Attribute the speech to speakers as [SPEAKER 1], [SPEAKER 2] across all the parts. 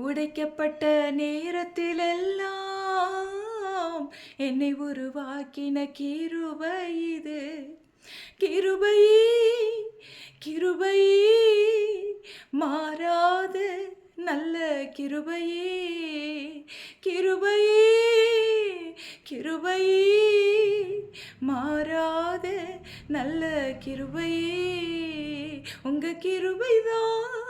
[SPEAKER 1] உடைக்கப்பட்ட நேரத்திலெல்லாம் என்னை உருவாக்கின கிருபை இது. கிருபையே கிருபையே மாறாத நல்ல கிருபையே. கிருபையே கிருபையே மாறாத நல்ல கிருபையே. உங்க கிருபைதான்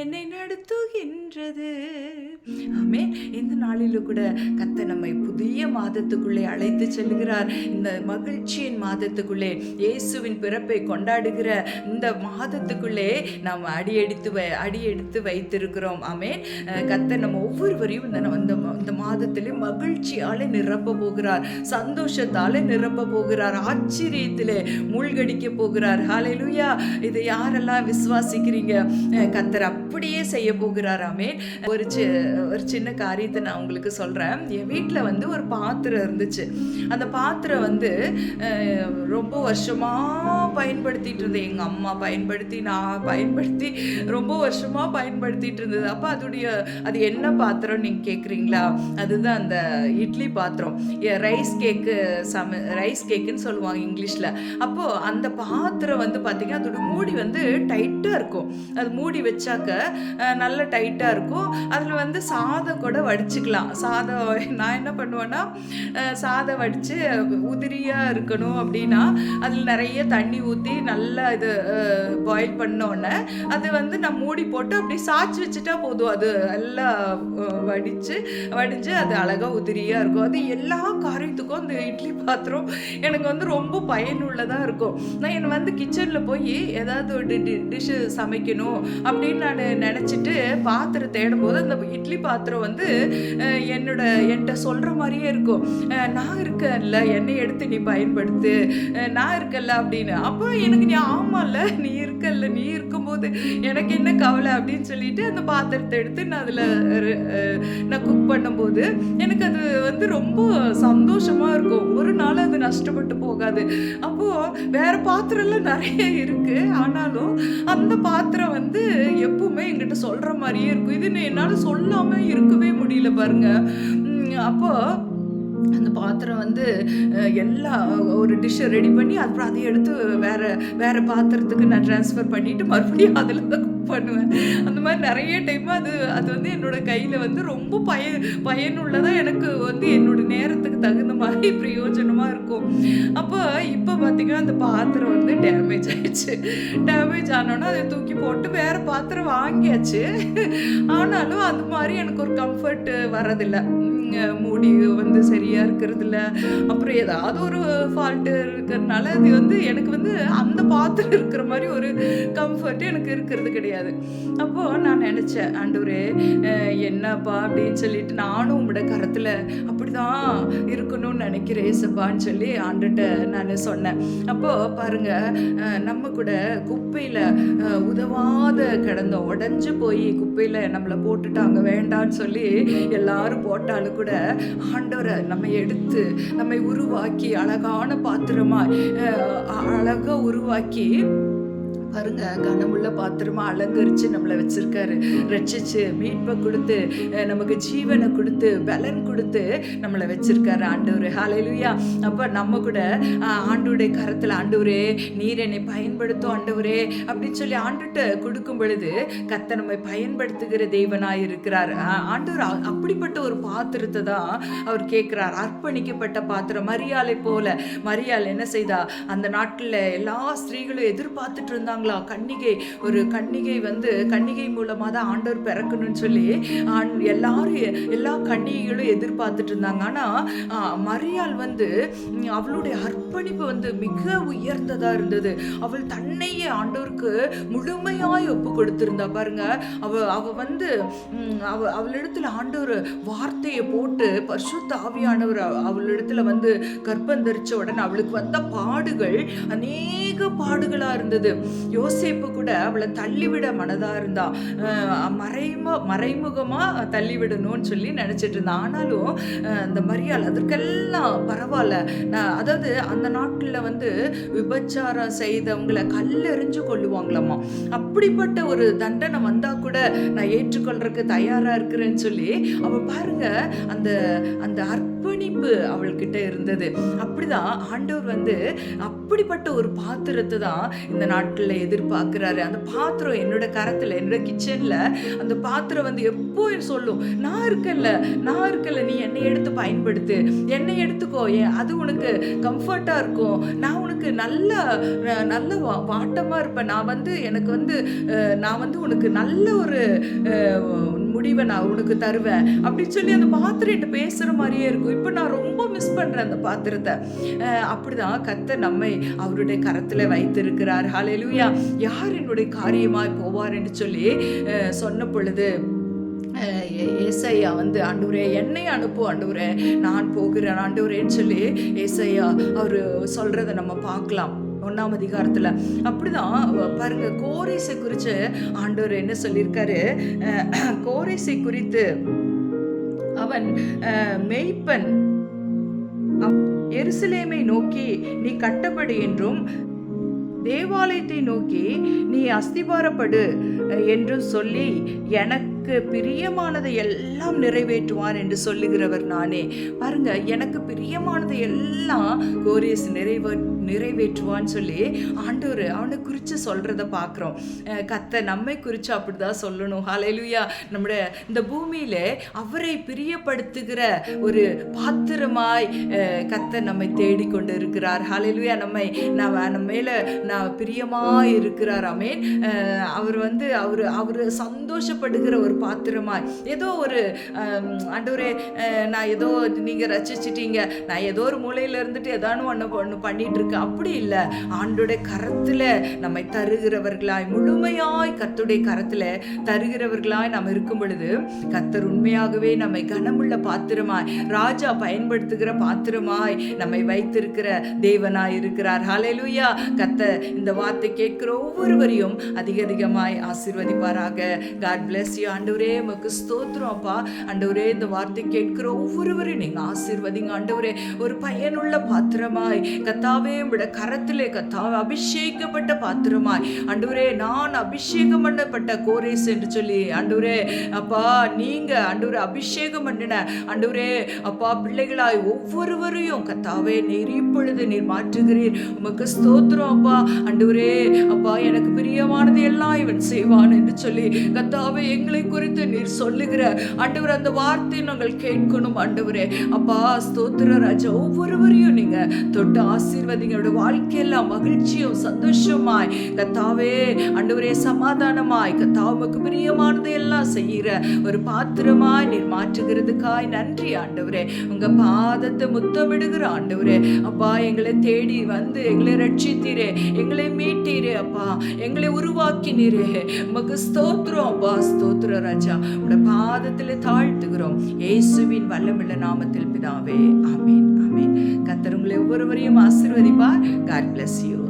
[SPEAKER 1] என்னை நடத்துகின்றது. ஆமே இந்த நாளிலும் கூட கத்த நம்மை புதிய மாதத்துக்குள்ளே அழைத்து செல்கிறார். இந்த மகிழ்ச்சியின் மாதத்துக்குள்ளே இயேசுவின் பிறப்பை கொண்டாடுகிற இந்த மாதத்துக்குள்ளே நாம் அடியெடுத்து வை அடியெடுத்து வைத்திருக்கிறோம். ஆமே கத்த நம்ம ஒவ்வொருவரையும் இந்த இந்த இந்த மாதத்திலே மகிழ்ச்சியாலே நிரப்ப போகிறார். சந்தோஷத்தாலே நிரப்ப போகிறார். ஆச்சரியத்திலே மூழ்கடிக்க போகிறார். ஹalleluya இதை யாரெல்லாம் விசுவாசிக்கிறீங்க? கத்தர் அப்படியே செய்ய போகிறாராமே ஒரு சி ஒரு சின்ன காரியத்தை நான் உங்களுக்கு சொல்கிறேன் என் வீட்டில் வந்து ஒரு பாத்திரம் இருந்துச்சு. அந்த பாத்திரம் வந்து ரொம்ப வருஷமாக பயன்படுத்திட்டு இருந்தேன் எங்கள் அம்மா பயன்படுத்தி நான் பயன்படுத்தி ரொம்ப வருஷமாக பயன்படுத்திட்டு இருந்தது. அப்போ அதோடைய அது என்ன பாத்திரம் நீங்கள் கேட்குறீங்களா அதுதான் அந்த இட்லி பாத்திரம். ரைஸ் கேக்கு சம ரைஸ் கேக்குன்னு சொல்லுவாங்க இங்கிலீஷில். அப்போது அந்த பாத்திரம் வந்து பார்த்தீங்கன்னா அதோட மூடி வந்து டைட்டாக இருக்கும். அது மூடி வச்சாக்க நல்ல டைட்டாக இருக்கும். அதில் வந்து சாதம் கூட வடிச்சுக்கலாம். சாதம் நான் என்ன பண்ணுவேன்னா சாதம் வடித்து உதிரியாக இருக்கணும் அப்படின்னா அதில் நிறைய தண்ணி ஊற்றி நல்லா இது பாயில் பண்ணோன்னே அது வந்து நான் மூடி போட்டு அப்படியே சாய்ச்சி வச்சுட்டா போதும். அது எல்லாம் வடித்து வடிச்சு வடிஞ்சு அது அழகாக உதிரியாக இருக்கும். அது எல்லா காரியத்துக்கும் அந்த இட்லி பாத்திரம் எனக்கு வந்து ரொம்ப பயனுள்ளதாக இருக்கும். நான் என்னை வந்து கிச்சனில் போய் ஏதாவது ஒரு டிஷ்ஷு சமைக்கணும் அப்படின்னு நான் நினச்சிட்டு பாத்திரம் தேடும் போது அந்த இட்லி பாத்திரம் வந்து அஹ், என்னோட என்கிட்ட சொல்கிற மாதிரியே இருக்கும். அஹ், நான் இருக்கேன்ல என்னை எடுத்து நீ பயன்படுத்து. அஹ், நான் இருக்கல்ல அப்படின்னு. அப்போ எனக்கு நீ ஆமால்ல நீ இருக்கல்ல நீ இருக்க இருக்கும்போது எனக்கு என்ன கவலை அப்படின்னு சொல்லிட்டு அந்த பாத்திரத்தை எடுத்து நான் அதில் நான் குக் பண்ணும்போது எனக்கு அது வந்து ரொம்ப சந்தோஷமாக இருக்கும். ஒரு நாள் அது நஷ்டப்பட்டு போகாது. அப்போது வேறு பாத்திரம்லாம் நிறைய இருக்குது ஆனாலும் அந்த பாத்திரம் வந்து எப்பவுமே எங்கிட்ட சொல்கிற மாதிரியே இருக்கும். இது என்னால் சொல்லாமல் இருக்கவே முடியல பாருங்கள் அப்போது அந்த பாத்திரம் வந்து எல்லா ஒரு டிஷ்ஷை ரெடி பண்ணி அப்புறம் அதை எடுத்து வேற வேற பாத்திரத்துக்கு நான் ட்ரான்ஸ்ஃபர் பண்ணிட்டு மறுபடியும் அதில் தான் குக் பண்ணுவேன். அந்த மாதிரி நிறைய டைம் அது அது வந்து என்னோட கையில் வந்து ரொம்ப பய பயனுள்ளதாக எனக்கு வந்து என்னோட நேரத்துக்கு தகுந்த மாதிரி பிரயோஜனமாக இருக்கும். அப்போ இப்போ பார்த்தீங்கன்னா அந்த பாத்திரம் வந்து டேமேஜ் ஆயிடுச்சு. டேமேஜ் ஆனோன்னா அதை தூக்கி போட்டு வேற பாத்திரம் வாங்கியாச்சு. ஆனாலும் அது மாதிரி எனக்கு ஒரு கம்ஃபர்ட் வரதில்லை மூடி வந்து சரியா இருக்கிறது இல்லை அப்புறம் ஏதாவது ஒரு ஃபால்ட்டு இருக்கிறதுனால அது வந்து எனக்கு வந்து அந்த பாத்திரம் இருக்கிற மாதிரி ஒரு கம்ஃபர்ட் எனக்கு இருக்கிறது கிடையாது. அப்போ நான் நினைச்சேன் ஆண்டவரே என்னப்பா அப்படின்னு சொல்லிட்டு நானும் உங்களோட கரத்துல அப்படிதான் இருக்கணும்னு நினைக்கிறேன் ஏசப்பான்னு சொல்லி ஆண்டுகிட்ட நான் சொன்னேன். அப்போ பாருங்க நம்ம கூட குப்பையில உதவாத கிடந்த உடஞ்சு போய் குப்பையில நம்மளை போட்டுட்டாங்க வேண்டான்னு சொல்லி எல்லாரும் போட்டாலும் கூட ஆண்டவரை நம்ம எடுத்து நம்மை உருவாக்கி அழகான பாத்திரமா அஹ், அழகா உருவாக்கி பாருங்க கனமுள்ள பாத்திரமா அலங்கரிச்சு நம்மளை வச்சிருக்காரு. ரட்சிச்சு மீட்பை கொடுத்து நமக்கு ஜீவனை கொடுத்து பலன் கொடுத்து நம்மளை வச்சிருக்காரு ஆண்டவர். ஹalleluya அப்ப நம்ம கூட ஆண்டுடைய கரத்தில் கரத்துல ஆண்டவரே நீர் என்னை பயன்படுத்தும் ஆண்டவரே அப்படின்னு சொல்லி ஆண்டுகிட்ட கொடுக்கும் பொழுது கத்த நம்மை பயன்படுத்துகிற தெய்வனாய் இருக்கிறார். ஆண்டவர் அப்படிப்பட்ட ஒரு பாத்திரத்தை தான் அவர் கேட்கிறார். அர்ப்பணிக்கப்பட்ட பாத்திரம் மரியாதை போல. மரியாள் என்ன செய்தா? அந்த நாட்டில் எல்லா ஸ்திரீகளும் எதிர்பார்த்துட்டு இருந்தாங்களா கன்னிகை ஒரு கன்னிகை வந்து கன்னிகை மூலமாக தான் ஆண்டவர் பிறக்கணும்னு சொல்லி ஆண் எல்லாரும் எல்லா கன்னிகைகளும் எதிர்பார்த்துட்டு இருந்தாங்க. ஆனால் மரியாள் வந்து அவளுடைய அர்ப்பணிப்பு வந்து மிக உயர்ந்ததாக இருந்தது. அவள் தன்னையே ஆண்டவருக்கு முழுமையாய் ஒப்பு கொடுத்துருந்தா பாருங்க. அவ அவ வந்து அவ அவளிடத்துல ஆண்டவர் வார்த்தையை போட்டு பரிசுத்த ஆவியானவர் அவ- அவளிடத்துல வந்து கற்பந்தரிச்ச உடனே அவளுக்கு வந்த பாடுகள் அநேக பாடுகளாக இருந்தது. யோசேப்பு கூட அவளை தள்ளிவிட மனதாக இருந்தா அஹ் மறைம மறைமுகமா தள்ளிவிடணும்னு சொல்லி நினச்சிட்டு இருந்தான் ஆனாலும் அந்த மரியாள் அதற்கெல்லாம் பரவாயில்ல நான் அதாவது அந்த நாட்டில் வந்து விபச்சாரம் செய்தவங்களை கல்லெறிஞ்சு கொள்ளுவாங்களாமா அப்படிப்பட்ட ஒரு தண்டனை வந்தால் கூட நான் ஏற்றுக்கொள்றதுக்கு தயாராக இருக்கிறேன்னு சொல்லி அவள் பாருங்க அந்த அந்த அர்ப்பணிப்பு அவள்கிட்ட இருந்தது. அப்படிதான் ஆண்டவர் வந்து அப்படிப்பட்ட ஒரு பாத்திரத்தை தான் இந்த நாட்டில் எதிர்பார்க்கிறாரு. அந்த பாத்திரம் என்னோட கரத்தில் என்னோட கிச்சனில் அந்த பாத்திரம் வந்து எப்போ சொல்லும் நான் இருக்கல நான் இருக்கல நீ என்னை எடுத்து பயன்படுத்து. என்னை எடுத்துக்கோ ஏன் அது உனக்கு கம்ஃபர்ட்டாக இருக்கும். நான் உனக்கு நல்ல நல்ல வா- இருப்பேன். நான் வந்து எனக்கு வந்து நான் வந்து உனக்கு நல்ல ஒரு முடிவை நான் உனக்கு தருவேன். அப்படின்னு சொல்லி அந்த பாத்திரம் பேசுகிற மாதிரியே இருக்கும். இப்போ நான் ரொம்ப மிஸ் பண்ணுறேன் அந்த பாத்திரத்தை. அப்படிதான் கத்த நம்மை அவருடைய கரத்தில் வைத்திருக்கிறார். ஹalleluya யார் என்னுடைய காரியமாய் போவார் என்று சொல்லி சொன்ன பொழுது ஏசையா வந்து ஆண்டவரே என்னை அனுப்பு ஆண்டவரே நான் போகிறேன் ஆண்டவரேன்னு சொல்லி ஏசையா அவர் சொல்கிறத நம்ம பார்க்கலாம். ஒன்றாம் அதிகாரத்தில். அப்படிதான் பாருங்க கோரேசை குறித்து ஆண்டவர் என்ன சொல்லியிருக்காரு? அஹ் கோரேசை குறித்து அவன் மெய்ப்பன். எருசலேமை நோக்கி நீ கட்டப்படு என்றும் தேவாலயத்தை நோக்கி நீ அஸ்திபாரப்படு என்றும் சொல்லி எனக்கு பிரியமானதை எல்லாம் நிறைவேற்றுவார் என்று சொல்லுகிறவர் நானே. பாருங்க எனக்கு பிரியமானதை எல்லாம் கோரியஸ் நிறைவே நிறைவேற்றுவான்னு சொல்லி ஆண்டவர் அவனை குறித்து சொல்கிறத பார்க்குறோம். கத்தை நம்மை குறித்து அப்படிதான் சொல்லணும். ஹலையிலுயா நம்முடைய இந்த பூமியில அவரை பிரியப்படுத்துகிற ஒரு பாத்திரமாய் கத்தை நம்மை தேடிக்கொண்டு இருக்கிறார் ஹலையிலுயா நம்மை நம்ம நம்ம மேலே நான் பிரியமாக இருக்கிறார் அமேன் அவர் வந்து அவர் அவர் சந்தோஷப்படுகிற ஒரு பாத்திரமாய் ஏதோ ஒரு அண்டூரே நான் ஏதோ நீங்க ரசிச்சிட்டீங்க. நான் ஏதோ ஒரு மூலையில இருந்துட்டு ஏதானு ஒன்று ஒன்று பண்ணிட்டு இருக்கேன் அப்படி இல்லை. ஆண்டோடைய கரத்துல நம்மை தருகிறவர்களாய் முழுமையாய் கத்துடைய கரத்துல தருகிறவர்களாய் நாம் இருக்கும் பொழுது கத்தர் உண்மையாகவே நம்மை கனமுள்ள பாத்திரமாய் ராஜா பயன்படுத்துகிற பாத்திரமாய் நம்மை வைத்திருக்கிற தேவனாய் இருக்கிறார். ஹalleluya கத்த இந்த வார்த்தை கேட்கிற ஒவ்வொருவரையும் அதிக அதிகமாய் ஆசிர்வதிப்பாராக. காட் bless you ஆண்டவரே உமக்கு ஸ்தோத்திரம் அப்பா. ஆண்டவரே இந்த வார்த்தை கேட்கிற ஒவ்வொருவரையும் நீங்க ஆசீர்வதிங்க ஆண்டவரே. ஒரு பயனுள்ள பாத்திரமாய். கத்தாவே விட கரத்திலே கத்தாவே அபிஷேகப்பட்ட பாத்திரமாய். ஆண்டவரே நான் அபிஷேகம் பண்ணப்பட்ட கோரேஸ் என்று சொல்லி ஆண்டவரே அப்பா நீங்க ஆண்டவரே அபிஷேகம் பண்ணின ஆண்டவரே அப்பா பிள்ளைகளாய் ஒவ்வொருவரையும் கத்தாவே நீர் இப்பொழுது நீர் மாற்றுகிறீர். உமக்கு ஸ்தோத்திரம் அப்பா. ஆண்டவரே அப்பா எனக்கு பிரியமானது எல்லாம் இவன் செய்வான் என்று சொல்லி கத்தாவே எங்களை குறித்து நீர் சொல்லுகிற ஆண்டவர் அந்த வார்த்தையை நாங்கள் கேட்கணும் ஆண்டவரே. அப்பா ஸ்தோத்திர ராஜா ஒவ்வொருவரையும் நீங்க தொட்டு ஆசீர்வதிங்க. வாழ்க்கையெல்லாம் மகிழ்ச்சியும் சந்தோஷமாய். கத்தாவே ஆண்டவரே சமாதானமாய். கத்தாவுக்கு பிரியமானதை எல்லாம் செய்கிற ஒரு பாத்திரமாய் நீர் மாற்றுகிறதுக்காய் நன்றி ஆண்டவரே. உங்க பாதத்தை முத்தமிடுகிற ஆண்டவரே. அப்பா எங்களை தேடி வந்து எங்களை ரட்சித்தீரே. எங்களை மீட் மீட்டீரே அப்பா. எங்களை உருவாக்கினீரே. உமக்கு ஸ்தோத்திரம் அப்பா. ஸ்தோத்திர ராஜா. உங்களோட பாதத்தில் தாழ்த்துகிறோம். இயேசுவின் வல்லமில்ல நாமத்தில் பிதாவே. ஆமீன் ஆமீன். கத்தர் உங்களை ஒவ்வொருவரையும் ஆசிர்வதிப்பார். God bless you